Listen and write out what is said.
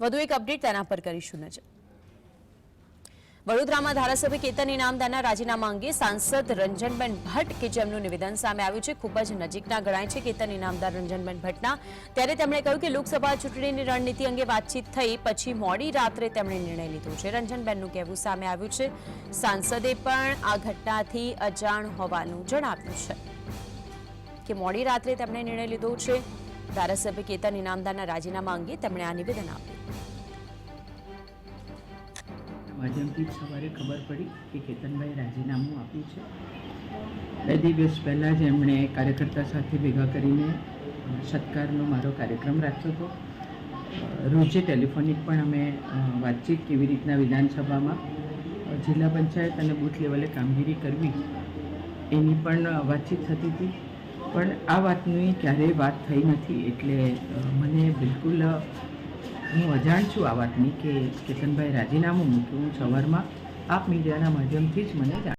વધુ એક અપડેટ તેના પર કરીશું નજર. વડોદરામાં ધારાસભ્ય કેતન ઇનામદારના રાજીનામા અંગે સાંસદ રંજનબેન ભટ્ટ, કે જેમનું નિવેદન સામે આવ્યું છે, ખૂબ જ નજીકના ગણાય છે કેતન ઇનામદાર રંજનબેન ભટ્ટના. ત્યારે તેમણે કહ્યું કે લોકસભા ચૂંટણીની રણનીતિ અંગે વાતચીત થઈ, પછી મોડી રાત્રે તેમણે નિર્ણય લીધો છે. રંજનબેનનું કહેવું સામે આવ્યું છે. સાંસદે પણ આ ઘટનાથી અજાણ હોવાનું જણાવ્યું છે. કે મોડી રાત્રે તેમણે નિર્ણય લીધો છે. ધારાસભ્ય કેતન ઇનામદારના રાજીનામા અંગે તેમણે આ નિવેદન આપ્યું. માધ્યમથી જ સવારે ખબર પડી કે કેતનભાઈ રાજીનામું આપ્યું છે. બે દિવસ પહેલાં જ એમણે કાર્યકર્તા સાથે ભેગા કરીને સત્કારનો મારો કાર્યક્રમ રાખ્યો હતો. રોજે ટેલિફોનિક પણ અમે વાતચીત કેવી રીતના વિધાનસભામાં જિલ્લા પંચાયત અને બૂથ લેવલે કામગીરી કરવી, એની પણ વાતચીત થતી હતી. પણ આ વાતની ક્યારેય વાત થઈ નથી એટલે મને બિલકુલ હું અજાણ છું આ વાતની કે કેતનભાઈ રાજીનામું મૂક્યું હું સવારમાં આપ મીડિયાના માધ્યમથી જ મને જાણ